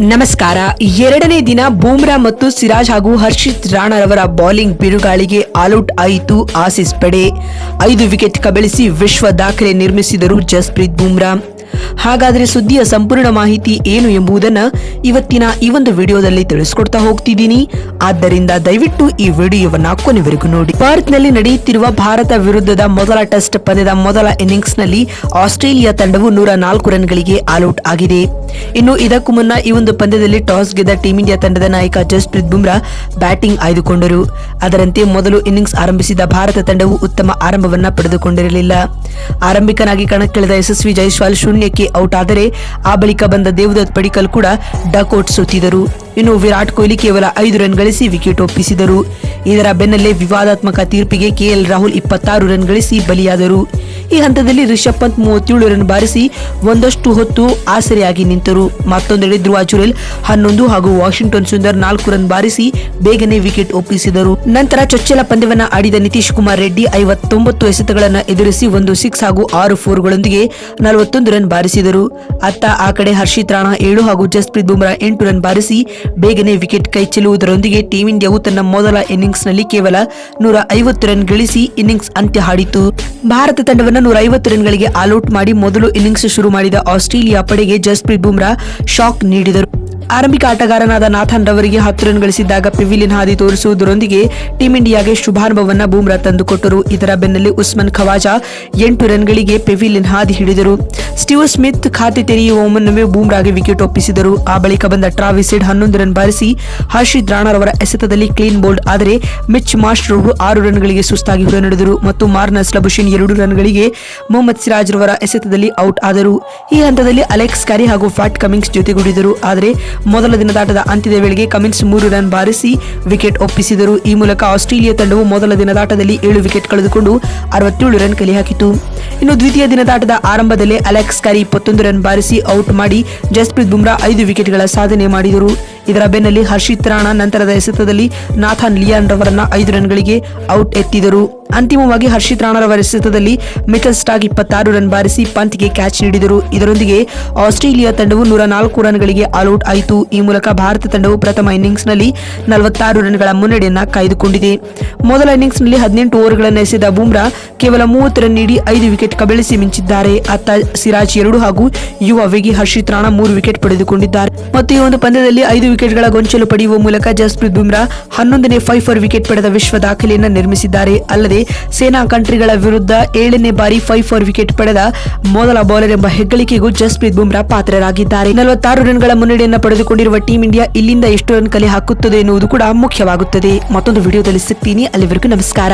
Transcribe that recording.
ನಮಸ್ಕಾರ. ಎರಡನೇ ದಿನ ಬೂಮ್ರಾ ಮತ್ತು ಸಿರಾಜ್ ಹಾಗೂ ಹರ್ಷಿತ್ ರಾಣರವರ ಬೌಲಿಂಗ್ ಬಿರುಗಾಳಿಗೆ ಆಲೌಟ್ ಆಯಿತು ಆಸಿಸ್ ಪಡೆ. ಐದು ವಿಕೆಟ್ ಕಬಳಿಸಿ ವಿಶ್ವ ದಾಖಲೆ ನಿರ್ಮಿಸಿದರು ಜಸ್ಪ್ರೀತ್ ಬೂಮ್ರಾ. ಹಾಗಾದ್ರೆ ಸುದ್ದಿಯ ಸಂಪೂರ್ಣ ಮಾಹಿತಿ ಏನು ಎಂಬುದನ್ನ ಇವತ್ತಿನ ಈ ಒಂದು ವಿಡಿಯೋದಲ್ಲಿ ತಿಳಿಸ್ಕೊಡ್ತಾ ಹೋಗ್ತಿದ್ದೀನಿ. ಆದ್ದರಿಂದ ದಯವಿಟ್ಟು ಈ ವಿಡಿಯೋವನ್ನ ಕೊನೆವರೆಗೂ ನೋಡಿ. ಭಾರತನಲ್ಲಿ ನಡೆಯುತ್ತಿರುವ ಭಾರತ ವಿರುದ್ಧದ ಮೊದಲ ಟೆಸ್ಟ್ ಪಂದ್ಯದ ಮೊದಲ ಇನ್ನಿಂಗ್ಸ್ನಲ್ಲಿ ಆಸ್ಟ್ರೇಲಿಯಾ ತಂಡವು ನೂರ ನಾಲ್ಕು ರನ್ಗಳಿಗೆ ಆಲ್ಔಟ್ ಆಗಿದೆ. ಇನ್ನು ಇದಕ್ಕೂ ಮುನ್ನ ಈ ಒಂದು ಪಂದ್ಯದಲ್ಲಿ ಟಾಸ್ ಗೆದ್ದ ಟೀಂ ಇಂಡಿಯಾ ತಂಡದ ನಾಯಕ ಜಸ್ಪ್ರೀತ್ ಬುಮ್ರಾ ಬ್ಯಾಟಿಂಗ್ ಆಯ್ದುಕೊಂಡರು. ಅದರಂತೆ ಮೊದಲು ಇನ್ನಿಂಗ್ಸ್ ಆರಂಭಿಸಿದ ಭಾರತ ತಂಡವು ಉತ್ತಮ ಆರಂಭವನ್ನ ಪಡೆದುಕೊಂಡಿರಲಿಲ್ಲ. ಆರಂಭಿಕನಾಗಿ ಕಣಕ್ಕಿಳಿದ ಯಶಸ್ವಿ ಜೈಸ್ವಾಲ್ ಶೂನ್ಯಕ್ಕೆ ಔಟ್ ಆದರೆ ಆ ಬಳಿಕ ಬಂದ ದೇವದತ್ ಪಡಿಕಲ್ ಕೂಡ ಡಕೌಟ್ ಸುತ್ತಿದರು ಇನ್ನು ವಿರಾಟ್ ಕೊಹ್ಲಿ ಕೇವಲ ಐದು ರನ್ ಗಳಿಸಿ ವಿಕೆಟ್ ಒಪ್ಪಿಸಿದರು. ಇದರ ಬೆನ್ನಲ್ಲೇ ವಿವಾದಾತ್ಮಕ ತೀರ್ಪಿಗೆ ಕೆಎಲ್ ರಾಹುಲ್ ಇಪ್ಪತ್ತಾರು ರನ್ ಗಳಿಸಿ ಬಲಿಯಾದರು. ಈ ಹಂತದಲ್ಲಿ ರಿಷಬ್ ಪಂತ್ ಮೂವತ್ತೇಳು ರನ್ ಬಾರಿಸಿ ಒಂದಷ್ಟು ಹೊತ್ತು ಆಸರೆಯಾಗಿ ನಿಂತರು. ಮತ್ತೊಂದೆಡೆ ಧ್ರುವ ಚುರೇಲ್ ಹನ್ನೊಂದು ಹಾಗೂ ವಾಷಿಂಗ್ಟನ್ ಸುಂದರ್ ನಾಲ್ಕು ರನ್ ಬಾರಿಸಿ ಬೇಗನೆ ವಿಕೆಟ್ ಒಪ್ಪಿಸಿದರು. ನಂತರ ಚೊಚ್ಚಲ ಪಂದ್ಯವನ್ನ ಆಡಿದ ನಿತೀಶ್ ಕುಮಾರ್ ರೆಡ್ಡಿ ಐವತ್ತೊಂಬತ್ತು ಎಸೆತಗಳನ್ನು ಎದುರಿಸಿ ಒಂದು ಸಿಕ್ಸ್ ಹಾಗೂ ಆರು ಫೋರ್ಗಳೊಂದಿಗೆ ನಲವತ್ತೊಂದು ರನ್ ಬಾರಿಸಿದರು. ಅತ್ತ ಆ ಕಡೆ ಹರ್ಷಿತ್ ರಾಣಾ ಏಳು ಹಾಗೂ ಜಸ್ಪ್ರೀತ್ ಬುಮ್ರಾ ಎಂಟು ರನ್ ಬಾರಿಸಿ ಬೇಗನೆ ವಿಕೆಟ್ ಕೈ ಚೆಲ್ಲುವುದರೊಂದಿಗೆ ಟೀಂ ಇಂಡಿಯಾವು ತನ್ನ ಮೊದಲ ಇನ್ನಿಂಗ್ಸ್ನಲ್ಲಿ ಕೇವಲ ನೂರ ಐವತ್ತು ರನ್ ಗಳಿಸಿ ಇನ್ನಿಂಗ್ಸ್ ಅಂತ್ಯ ಹಾಡಿತು. ಭಾರತ ತಂಡವನ್ನು ನೂರ ಐವತ್ತು ರನ್ಗಳಿಗೆ ಆಲ್ಔಟ್ ಮಾಡಿ ಮೊದಲು ಇನ್ನಿಂಗ್ಸ್ ಶುರು ಮಾಡಿದ ಆಸ್ಟ್ರೇಲಿಯಾ ಪಡೆಗೆ ಜಸ್ಪ್ರೀತ್ ಬುಮ್ರಾ ಶಾಕ್ ನೀಡಿದರು. ಆರಂಭಿಕ ಆಟಗಾರನಾದ ನಾಥನ್ ರವರಿಗೆ ಹತ್ತು ರನ್ ಗಳಿಸಿದ್ದಾಗ ಪಿವಿಲಿನ್ ಹಾದಿ ತೋರಿಸುವುದರೊಂದಿಗೆ ಟೀಂ ಇಂಡಿಯಾಗೆ ಶುಭಾರಂಭವನ್ನ ಬೂಮ್ರಾ ತಂದುಕೊಟ್ಟರು ಇದರ ಬೆನ್ನಲ್ಲೇ ಉಸ್ಮಾನ್ ಖವಾಜಾ ಎಂಟು ರನ್ಗಳಿಗೆ ಪೆವಿಲಿನ್ ಹಾದಿ ಹಿಡಿದರು. ಸ್ಟೀವ್ ಸ್ಮಿತ್ ಖಾತೆ ತೆರೆಯುವ ಮುನ್ನವೇ ಬೂಮ್ರಾಗೆ ವಿಕೆಟ್ ಒಪ್ಪಿಸಿದರು. ಆ ಬಳಿಕ ಬಂದ ಟ್ರಾವಿಸ್ ಹೆಡ್ ಹನ್ನೊಂದು ರನ್ ಬಾರಿಸಿ ಹರ್ಷಿತ್ ರಾಣಾರವರ ಎಸೆತದಲ್ಲಿ ಕ್ಲೀನ್ ಬೋಲ್ಡ್, ಆದರೆ ಮಿಚ್ ಮಾಸ್ಟರ್ ಆರು ರನ್ಗಳಿಗೆ ಸುಸ್ತಾಗಿ ಹೊರನಡೆದರು ಮತ್ತು ಮಾರ್ನಸ್ ಲಬುಷಿನ್ ಎರಡು ರನ್ಗಳಿಗೆ ಮೊಹಮ್ಮದ್ ಸಿರಾಜ್ ರವರ ಎಸೆತದಲ್ಲಿ ಔಟ್ ಆದರು. ಈ ಹಂತದಲ್ಲಿ ಅಲೆಕ್ಸ್ ಕ್ಯಾರಿ ಹಾಗೂ ಫ್ಯಾಟ್ ಕಮಿಂಗ್ಸ್ ಜೊತೆಗೂಡಿದರು. ಆದರೆ ಮೊದಲ ದಿನದಾಟದ ಅಂತ್ಯದ ವೇಳೆಗೆ ಕಮಿನ್ಸ್ ಮೂರು ರನ್ ಬಾರಿಸಿ ವಿಕೆಟ್ ಒಪ್ಪಿಸಿದರು. ಈ ಮೂಲಕ ಆಸ್ಟ್ರೇಲಿಯಾ ತಂಡವು ಮೊದಲ ದಿನದಾಟದಲ್ಲಿ ಏಳು ವಿಕೆಟ್ ಕಳೆದುಕೊಂಡು ಅರವತ್ತೇಳು ರನ್ ಕಲೆ ಹಾಕಿತು ಇನ್ನು ದ್ವಿತೀಯ ದಿನದಾಟದ ಆರಂಭದಲ್ಲೇ ಅಲೆಕ್ಸ್ ಕರಿ ಇಪ್ಪತ್ತೊಂದು ರನ್ ಬಾರಿಸಿ ಔಟ್ ಮಾಡಿ ಜಸ್ಪ್ರೀತ್ ಬುಮ್ರಾ ಐದು ವಿಕೆಟ್ಗಳ ಸಾಧನೆ ಮಾಡಿದರು. ಇದರ ಬೆನ್ನಲ್ಲಿ ಹರ್ಷಿತ್ ರಾಣಾ ನಂತರದ ಎಸೆತದಲ್ಲಿ ನಾಥನ್ ಲಿಯಾನ್ ರವರನ್ನ ಐದು ರನ್ಗಳಿಗೆ ಔಟ್ ಎತ್ತಿದರು. ಅಂತಿಮವಾಗಿ ಹರ್ಷಿತ್ ರಾಣಾರವರ ಎಸೆತದಲ್ಲಿ ಮಿಥಲ್ ಸ್ಟಾಗ್ ಇಪ್ಪತ್ತಾರು ರನ್ ಬಾರಿಸಿ ಪಂತ್ಗೆ ಕ್ಯಾಚ್ ನೀಡಿದರು. ಇದರೊಂದಿಗೆ ಆಸ್ಟ್ರೇಲಿಯಾ ತಂಡವು ನೂರ ನಾಲ್ಕು ರನ್ಗಳಿಗೆ ಆಲ್ಔಟ್ ಆಯಿತು. ಈ ಮೂಲಕ ಭಾರತ ತಂಡವು ಪ್ರಥಮ ಇನ್ನಿಂಗ್ಸ್ನಲ್ಲಿ ನಲವತ್ತಾರು ರನ್ಗಳ ಮುನ್ನಡೆಯನ್ನ ಕಾಯ್ದುಕೊಂಡಿದೆ. ಮೊದಲ ಇನ್ನಿಂಗ್ಸ್ನಲ್ಲಿ ಹದಿನೆಂಟು ಓವರ್ಗಳನ್ನು ಎಸೆದ ಬೂಮ್ರಾ ಕೇವಲ ಮೂವತ್ತು ರನ್ ನೀಡಿ ಐದು ವಿಕೆಟ್ ಕಬಳಿಸಿ ಮಿಂಚಿದ್ದಾರೆ. ಅತ್ತ ಸಿರಾಜ್ ಎರಡು ಹಾಗೂ ಯುವ ವೇಗಿ ಹರ್ಷಿತ್ ರಾಣ ಮೂರು ವಿಕೆಟ್ ಪಡೆದುಕೊಂಡಿದ್ದಾರೆ. ಮತ್ತು ಈ ಒಂದು ಪಂದ್ಯದಲ್ಲಿ ಐದು ವಿಕೆಟ್ಗಳ ಗೊಂಚಲು ಪಡೆಯುವ ಮೂಲಕ ಜಸ್ಪ್ರೀತ್ ಬುಮ್ರಾ ಹನ್ನೊಂದನೇ ಫೈವ್ ಫೋರ್ ವಿಕೆಟ್ ಪಡೆದ ವಿಶ್ವ ದಾಖಲೆಯನ್ನು ನಿರ್ಮಿಸಿದ್ದಾರೆ. ಅಲ್ಲದೆ ಸೇನಾ ಕಂಟ್ರಿಗಳ ವಿರುದ್ಧ ಏಳನೇ ಬಾರಿ ಫೈವ್ ಫೋರ್ ವಿಕೆಟ್ ಪಡೆದ ಮೊದಲ ಬೌಲರ್ ಎಂಬ ಹೆಗ್ಗಳಿಕೆಗೂ ಜಸ್ಪ್ರೀತ್ ಬುಮ್ರಾ ಪಾತ್ರರಾಗಿದ್ದಾರೆ. ನಲವತ್ತಾರು ರನ್ಗಳ ಮುನ್ನಡೆಯನ್ನು ಪಡೆದುಕೊಂಡಿರುವ ಟೀಂ ಇಂಡಿಯಾ ಇಲ್ಲಿಂದ ಎಷ್ಟು ರನ್ ಕಲೆ ಹಾಕುತ್ತದೆ ಎನ್ನುವುದು ಕೂಡ ಮುಖ್ಯವಾಗುತ್ತದೆ. ಮತ್ತೊಂದು ವಿಡಿಯೋದಲ್ಲಿ ಸಿಗ್ತೀನಿ. ಅಲ್ಲಿವರೆಗೂ ನಮಸ್ಕಾರ.